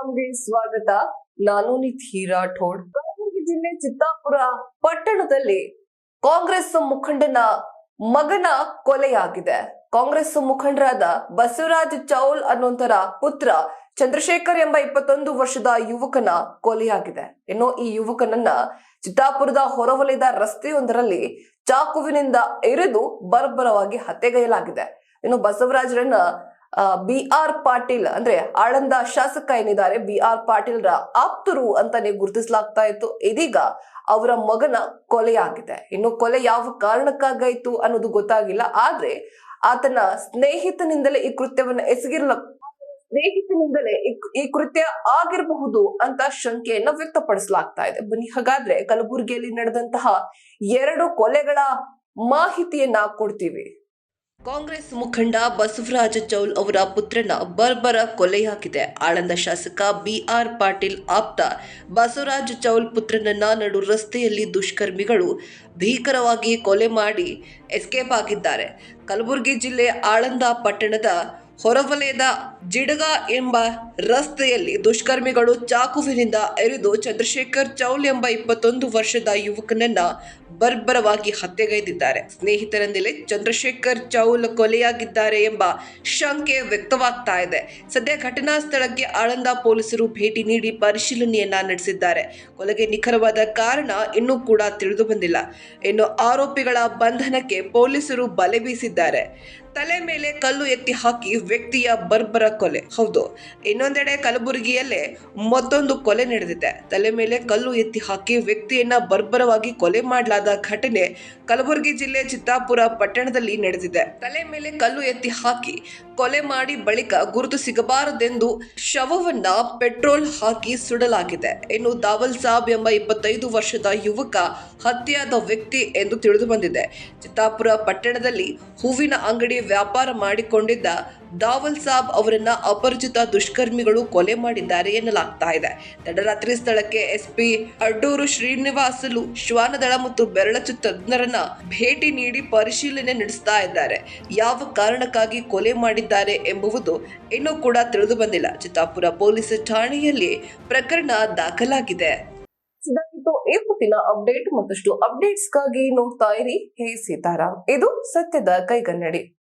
ಸೀತಾರಾಮ್ಗೆ ಸ್ವಾಗತ. ನಾನು ನಿಧಿ ರಾಠೋಡ್ ಕಲಬುರಗಿ ಜಿಲ್ಲೆ ಚಿತ್ತಾಪುರ ಪಟ್ಟಣದಲ್ಲಿ ಕಾಂಗ್ರೆಸ್ ಮುಖಂಡನ ಮಗನ ಕೊಲೆಯಾಗಿದೆ. ಕಾಂಗ್ರೆಸ್ ಮುಖಂಡರಾದ ಬಸವರಾಜ್ ಚೌಲ್ ಅನ್ನುವಂತರ ಪುತ್ರ ಚಂದ್ರಶೇಖರ್ ಎಂಬ ಇಪ್ಪತ್ತೊಂದು ವರ್ಷದ ಯುವಕನ ಕೊಲೆಯಾಗಿದೆ. ಇನ್ನು ಈ ಯುವಕನನ್ನ ಚಿತ್ತಾಪುರದ ಹೊರವಲಯದ ರಸ್ತೆಯೊಂದರಲ್ಲಿ ಚಾಕುವಿನಿಂದ ಎರೆದು ಬರ್ಬರವಾಗಿ ಹತ್ಯೆಗೈಯಲಾಗಿದೆ. ಇನ್ನು ಬಸವರಾಜರನ್ನ ಬಿ ಆರ್ ಪಾಟೀಲ್ ಅಂದ್ರೆ ಆಳಂದ ಶಾಸಕ ಏನಿದ್ದಾರೆ, ಬಿ ಆರ್ ಪಾಟೀಲ್ರ ಆಪ್ತರು ಅಂತಾನೆ ಗುರುತಿಸಲಾಗ್ತಾ ಇತ್ತು. ಇದೀಗ ಅವರ ಮಗನ ಕೊಲೆಯಾಗಿದೆ. ಇನ್ನು ಕೊಲೆ ಯಾವ ಕಾರಣಕ್ಕಾಗಾಯ್ತು ಅನ್ನೋದು ಗೊತ್ತಾಗಿಲ್ಲ. ಆದ್ರೆ ಆತನ ಸ್ನೇಹಿತನಿಂದಲೇ ಈ ಕೃತ್ಯವನ್ನ ಎಸಗಿರಲ, ಸ್ನೇಹಿತನಿಂದಲೇ ಈ- ಕೃತ್ಯ ಆಗಿರಬಹುದು ಅಂತ ಶಂಕೆಯನ್ನ ವ್ಯಕ್ತಪಡಿಸಲಾಗ್ತಾ ಇದೆ. ಬನ್ನಿ, ಹಾಗಾದ್ರೆ ಕಲಬುರಗಿಯಲ್ಲಿ ನಡೆದಂತಹ ಎರಡು ಕೊಲೆಗಳ ಮಾಹಿತಿಯನ್ನ ಕೊಡ್ತೀವಿ. ಕಾಂಗ್ರೆಸ್ ಮುಖಂಡ ಬಸವರಾಜ ಚೌಲ್ ಅವರ ಪುತ್ರನ ಬರ್ಬರ ಕೊಲೆಯಾಗಿದೆ ಆಳಂದ ಶಾಸಕ ಬಿಆರ್ ಪಾಟೀಲ್ ಆಪ್ತ ಬಸವರಾಜ ಚೌಲ್ ಪುತ್ರನನ್ನ ನಡು ರಸ್ತೆಯಲ್ಲಿ ದುಷ್ಕರ್ಮಿಗಳು ಭೀಕರವಾಗಿ ಕೊಲೆ ಮಾಡಿ ಎಸ್ಕೇಪ್ ಆಗಿದ್ದಾರೆ. ಕಲಬುರಗಿ ಜಿಲ್ಲೆ ಆಳಂದ ಪಟ್ಟಣದ ಹೊರವಲಯದ ಜಿಡಗ ಎಂಬ ರಸ್ತೆಯಲ್ಲಿ ದುಷ್ಕರ್ಮಿಗಳು ಚಾಕುವಿನಿಂದ ಎರಿದು ಚಂದ್ರಶೇಖರ್ ಚೌಲ್ ಎಂಬ ಇಪ್ಪತ್ತೊಂದು ವರ್ಷದ ಯುವಕನನ್ನ ಬರ್ಬರವಾಗಿ ಹತ್ಯೆಗೈದಿದ್ದಾರೆ. ಸ್ನೇಹಿತರಿಂದಲೇ ಚಂದ್ರಶೇಖರ್ ಚೌಲ್ ಕೊಲೆಯಾಗಿದ್ದಾರೆ ಎಂಬ ಶಂಕೆ ವ್ಯಕ್ತವಾಗ್ತಾ ಇದೆ. ಸದ್ಯ ಘಟನಾ ಸ್ಥಳಕ್ಕೆ ಆಳಂದ ಪೊಲೀಸರು ಭೇಟಿ ನೀಡಿ ಪರಿಶೀಲನೆಯನ್ನ ನಡೆಸಿದ್ದಾರೆ. ಕೊಲೆಗೆ ನಿಖರವಾದ ಕಾರಣ ಇನ್ನೂ ಕೂಡ ತಿಳಿದು ಬಂದಿಲ್ಲ. ಇನ್ನು ಆರೋಪಿಗಳ ಬಂಧನಕ್ಕೆ ಪೊಲೀಸರು ಬಲೆ ಬೀಸಿದ್ದಾರೆ. ತಲೆ ಮೇಲೆ ಕಲ್ಲು ಎತ್ತಿ ಹಾಕಿ ವ್ಯಕ್ತಿಯ ಬರ್ಬರ ಕೊಲೆ. ಹೌದು, ಇನ್ನೊಂದೆಡೆ ಕಲಬುರಗಿಯಲ್ಲೇ ಮತ್ತೊಂದು ಕೊಲೆ ನಡೆದಿದೆ. ತಲೆ ಮೇಲೆ ಕಲ್ಲು ಎತ್ತಿ ಹಾಕಿ ವ್ಯಕ್ತಿಯನ್ನ ಬರ್ಬರವಾಗಿ ಕೊಲೆ ಮಾಡಲಾದ ಘಟನೆ ಕಲಬುರಗಿ ಜಿಲ್ಲೆ ಚಿತ್ತಾಪುರ ಪಟ್ಟಣದಲ್ಲಿ ನಡೆದಿದೆ. ತಲೆ ಮೇಲೆ ಕಲ್ಲು ಎತ್ತಿ ಹಾಕಿ ಕೊಲೆ ಮಾಡಿ ಬಳಿಕ ಗುರುತು ಸಿಗಬಾರದೆಂದು ಶವವನ್ನ ಪೆಟ್ರೋಲ್ ಹಾಕಿ ಸುಡಲಾಗಿದೆ. ಇನ್ನು ದಾವಲ್ ಸಾಬ್ ಎಂಬ ಇಪ್ಪತ್ತೈದು ವರ್ಷದ ಯುವಕ ಹತ್ಯೆಯಾದ ವ್ಯಕ್ತಿ ಎಂದು ತಿಳಿದು ಬಂದಿದೆ ಚಿತ್ತಾಪುರ ಪಟ್ಟಣದಲ್ಲಿ ಹೂವಿನ ಅಂಗಡಿ ವ್ಯಾಪಾರ ಮಾಡಿಕೊಂಡಿದ್ದ ದಾವಲ್ ಸಾಬ್ ಅವರನ್ನ ಅಪರಿಚಿತ ದುಷ್ಕರ್ಮಿಗಳು ಕೊಲೆ ಮಾಡಿದ್ದಾರೆ ಎನ್ನಲಾಗ್ತಾ ಇದೆ. ತಡರಾತ್ರಿ ಸ್ಥಳಕ್ಕೆ ಎಸ್ಪಿ ಅಡ್ಡೂರು ಶ್ರೀನಿವಾಸಲು ಶ್ವಾನದಳ ಮತ್ತು ಬೆರಳಚ್ಚು ತಜ್ಞರನ್ನ ಭೇಟಿ ನೀಡಿ ಪರಿಶೀಲನೆ ನಡೆಸ್ತಾ ಇದ್ದಾರೆ. ಯಾವ ಕಾರಣಕ್ಕಾಗಿ ಕೊಲೆ ಮಾಡಿದ್ದಾರೆ ಎಂಬುವುದು ಇನ್ನೂ ಕೂಡ ತಿಳಿದು ಬಂದಿಲ್ಲ. ಚಿತ್ತಾಪುರ ಪೊಲೀಸ್ ಠಾಣೆಯಲ್ಲಿ ಪ್ರಕರಣ ದಾಖಲಾಗಿದೆ. ಇವತ್ತಿನ ಅಪ್ಡೇಟ್ ಮತ್ತಷ್ಟು ಅಪ್ಡೇಟ್ಸ್ಗಾಗಿ ನೋಡ್ತಾ ಇರಿ. ಹೇ ಸೀತಾರಾಮ್, ಇದು ಸತ್ಯದ ಕೈಗನ್ನಡಿ.